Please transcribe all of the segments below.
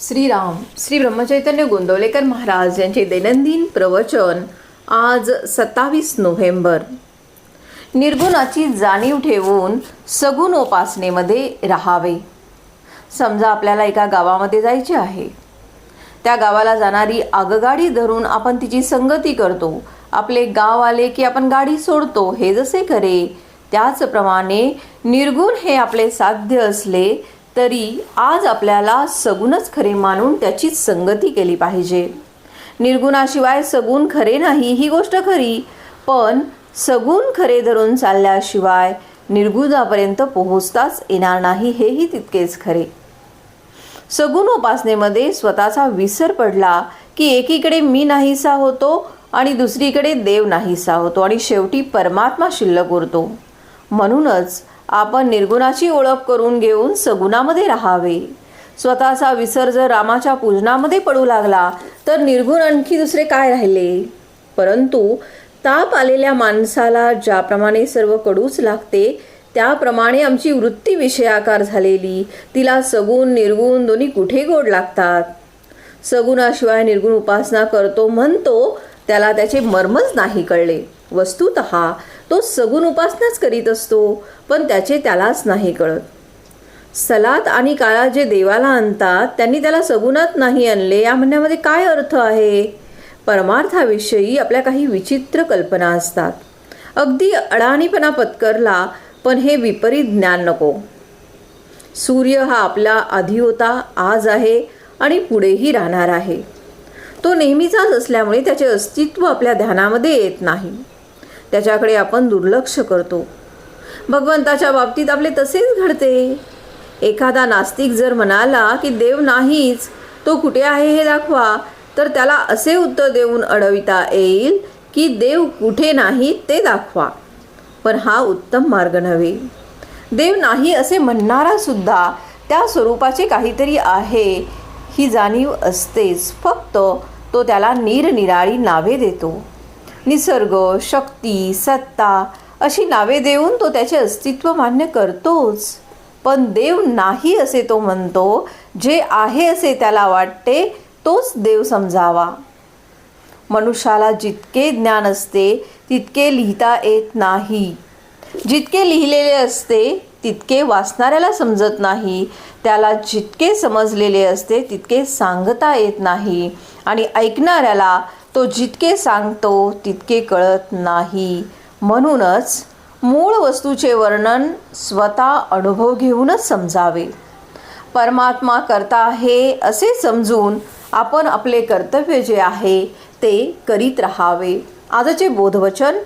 श्रीराम श्री ब्रह्मचैतन्य गोंदवलेकर महाराज यांचे दैनंदिन प्रवचन आज सत्तावीस नोव्हेंबर. निर्गुणाची जाणीव ठेवून सगुण उपासनेमध्ये राहावे. समजा आपल्याला एका गावामध्ये जायचे आहे. त्या गावाला जाणारी आगगाडी धरून आपण तिची संगती करतो. आपले गाव आले की आपण गाडी सोडतो. हे जसे खरे त्याचप्रमाणे निर्गुण हे आपले साध्य असले तरी आज आपल्याला सगुणच खरे मानून त्याचीच संगती केली पाहिजे. निर्गुणाशिवाय सगुण खरे नाही ही गोष्ट खरी पण सगुण खरे धरून चालल्याशिवाय निर्गुणापर्यंत पोहोचताच येणार नाही हेही तितकेच खरे. सगुण उपासनेमध्ये स्वतःचा विसर पडला की एकीकडे मी नाहीसा होतो आणि दुसरीकडे देव नाहीसा होतो आणि शेवटी परमात्मा शिल्लक उरतो. म्हणूनच आपण निर्गुणाची ओळख करून घेऊन सगुणामध्ये राहावे. स्वतःचा विसर जर रामाच्या पूजनामध्ये पडू लागला तर निर्गुण आणखी दुसरे काय राहिले? परंतु ताप आलेल्या माणसाला ज्याप्रमाणे सर्व कडूच लागते त्याप्रमाणे आमची वृत्ती विषयाकार झालेली. तिला सगुण निर्गुण दोन्ही कुठे गोड लागतात? सगुणाशिवाय निर्गुण उपासना करतो म्हणतो त्याला त्याचे मर्मच नाही कळले. वस्तुत तो सगुण उपासनाच करीत असतो पण त्याचे त्यालाच नाही कळत. सलात आणि काळा जे देवाला आणतात त्यांनी त्याला सगुणात नाही आणले या म्हणण्यामध्ये काय अर्थ आहे? परमार्थाविषयी आपल्या काही विचित्र कल्पना असतात. अगदी अडाणीपणा पत्करला पण हे विपरीत ज्ञान नको. सूर्य हा आपला आधी होता आज आहे आणि पुढेही राहणार आहे. तो नेहमीचाच असल्यामुळे त्याचे अस्तित्व आपल्या ध्यानामध्ये येत नाही. त्याच्याकडे आपण दुर्लक्ष करतो. भगवंताच्या बाबतीत आपले तसेच घडते. एखादा नास्तिक जर म्हणाला की देव नाहीच तो कुठे आहे हे दाखवा तर त्याला असे उत्तर देऊन अडविता येईल की देव कुठे नाही ते दाखवा. पण हा उत्तम मार्ग नव्हे. देव नाही असे म्हणणारा सुद्धा त्या स्वरूपाचे काहीतरी आहे. ही जाणीव असतेच. फक्त तो त्याला निरनिराळी नावे देतो. निसर्ग शक्ती सत्ता अशी नावे देऊन तो त्याचे अस्तित्व मान्य करतोच. पण देव नाही असे तो म्हणतो. जे आहे असे त्याला वाटते तोच देव समजावा. मनुष्याला जितके ज्ञान असते तितके लिहिता येत नाही. जितके लिहिलेले असते तितके वाचणाऱ्याला समजत नाही. त्याला जितके समजलेले असते तितके सांगता येत नाही. आणि ऐकणाऱ्याला तो जितके सांगतो तितके कळत नाही. म्हणूनच मूळ वस्तूचे वर्णन स्वतः अनुभव घेऊनच समजावे. परमात्मा करता आहे असे समजून आपण आपले कर्तव्य जे आहे ते करीत राहावे. आजचे बोधवचन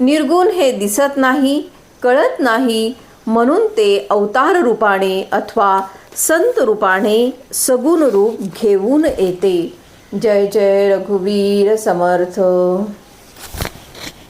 निर्गुण हे दिसत नाही कळत नाही म्हणून ते अवतार रूपाने अथवा संत रूपाने सगुण रूप घेऊन येते. जय जय रघुवीर समर्थ।